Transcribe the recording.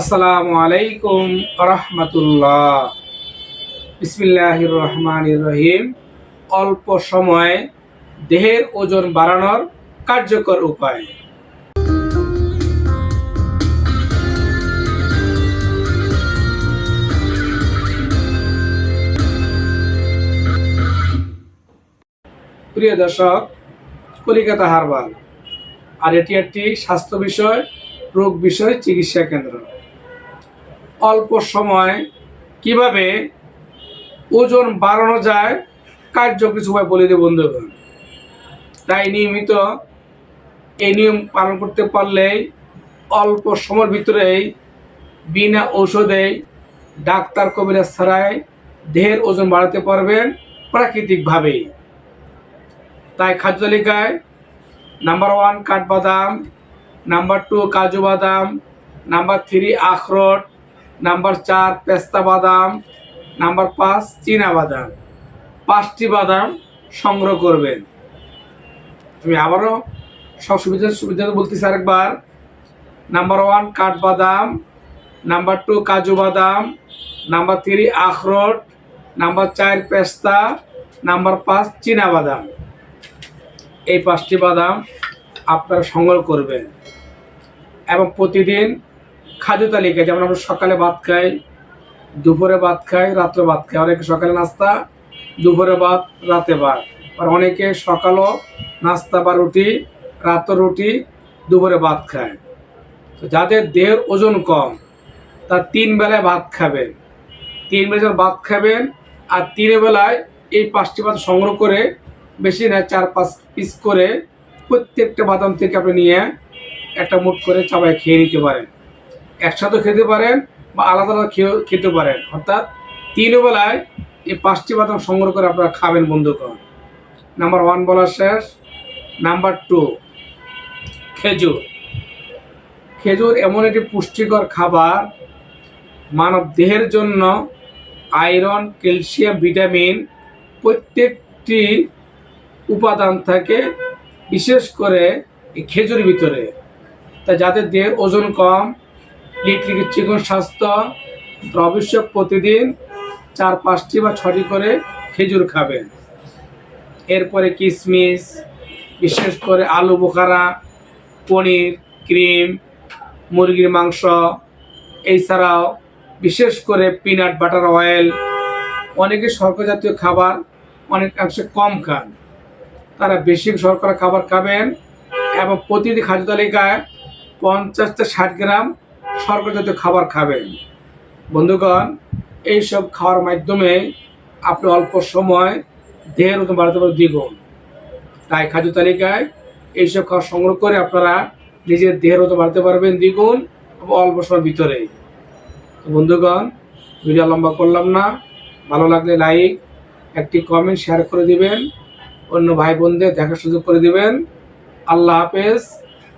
আসসালামু আলাইকুম রহমতুল্লাহ বিসমিল্লাহির রহমানির রহিম অল্প সময়ে দেহের ওজন বাড়ানোর কার্যকর উপায়। প্রিয় দর্শক, কলিকাতা হারবাল আর এটি একটি স্বাস্থ্য বিষয়, রোগ বিষয় চিকিৎসা কেন্দ্র। অল্প সময় কীভাবে ওজন বাড়ানো যায় কার্য কিছু উপায় বলে দেব বন্ধুগণ। তাই নিয়মিত এই নিয়ম পালন করতে পারলেই অল্প সময়ের ভিতরেই বিনা ঔষধে ডাক্তার কবিরাজ ছাড়াই দেহের ওজন বাড়াতে পারবেন প্রাকৃতিকভাবেই তাই খাদ্য তালিকায় নাম্বার ওয়ান কাঠবাদাম, নাম্বার টু কাজু বাদাম, নাম্বার থ্রি আখরোট নাম্বার চার, পেস্তা বাদাম। নাম্বার পাঁচ, চীনা বাদাম। পাঁচটি বাদাম সংগ্রহ করবেন। আমি আবারও সব সুবিধা সুবিধা বলতেছি আরেকবার। নাম্বার ওয়ান কাঠবাদাম নাম্বার টু, কাজু বাদাম। নাম্বার থ্রি, আখরোট। নাম্বার চার, পেস্তা। নাম্বার পাঁচ, চীনা বাদাম। এই পাঁচটি বাদাম আপনারা সংগ্রহ করবেন। এবং প্রতিদিন খাদ্য তালিকা, যেমন আমরা সকালে ভাত খাই, দুপুরে ভাত খাই, রাত্রে ভাত খাই। অনেকে সকালে নাস্তা, দুপুরে ভাত, রাতে ভাত। আর অনেকে সকালও নাস্তা বা রুটি রাত রুটি, দুপুরে ভাত খায়। তো যাদের দেহের ওজন কম, তার তিন বেলায় ভাত খাবেন। তিন বেলা ভাত খাবেন, আর তিন বেলায় এই পাঁচটি ভাত সংগ্রহ করে, বেশি না, চার, পাঁচ পিস করে প্রত্যেকটা বাদাম থেকে আপনি নিয়ে একটা মুঠ করে চাবাই খেয়ে নিতে পারেন। একসাথে খেতে পারেন বা আলাদা আলাদা খেতে পারেন। অর্থাৎ তিন বেলায় এই পাঁচটি বাদাম সংগ্রহ করে আপনারা খাবেন বন্ধুগণ নাম্বার ওয়ান বলা শেষ। নাম্বার টু খেজুর। খেজুর এমন একটি পুষ্টিকর খাবার, মানব দেহের জন্য আয়রন, ক্যালসিয়াম, ভিটামিন প্রত্যেকটি উপাদান থাকে, বিশেষ করে খেজুর ভিতরে। তা যাদের দেহের ওজন কম লিটলিকে চিকন স্বাস্থ্য অবশ্যই প্রতিদিন চার, পাঁচটি বা ছটি করে খেজুর খাবেন। এরপরে কিশমিশ বিশেষ করে আলু বোখারা, পনির, ক্রিম, মুরগির মাংস এছাড়াও বিশেষ করে পিনাট বাটার অয়েল। অনেকে শর্করা জাতীয় খাবার অনেকাংশে কম খান। তারা বেশি শর্করা খাবার খাবেন এবং প্রতিটি খাদ্য তালিকায় পঞ্চাশ থেকে ষাট গ্রাম জাতীয় খাবার খাবেন। বন্ধুগণ, এইসব খাওয়ার মাধ্যমে আপনি অল্প সময় দেহের ওজন বাড়াতে পারবেন দ্বিগুণ। তাই খাদ্য তালিকায় এইসব খাবার সংগ্রহ করে আপনারা নিজের দেহের ওজন বাড়াতে পারবেন দ্বিগুণ অল্প সময়ের ভিতরে। বন্ধুগণ, ভিডিও লম্বা করলাম না। ভালো লাগলে লাইক, একটি কমেন্ট, শেয়ার করে দিবেন। অন্য ভাই বোনদের দেখার সুযোগ করে দিবেন। আল্লাহ হাফেজ।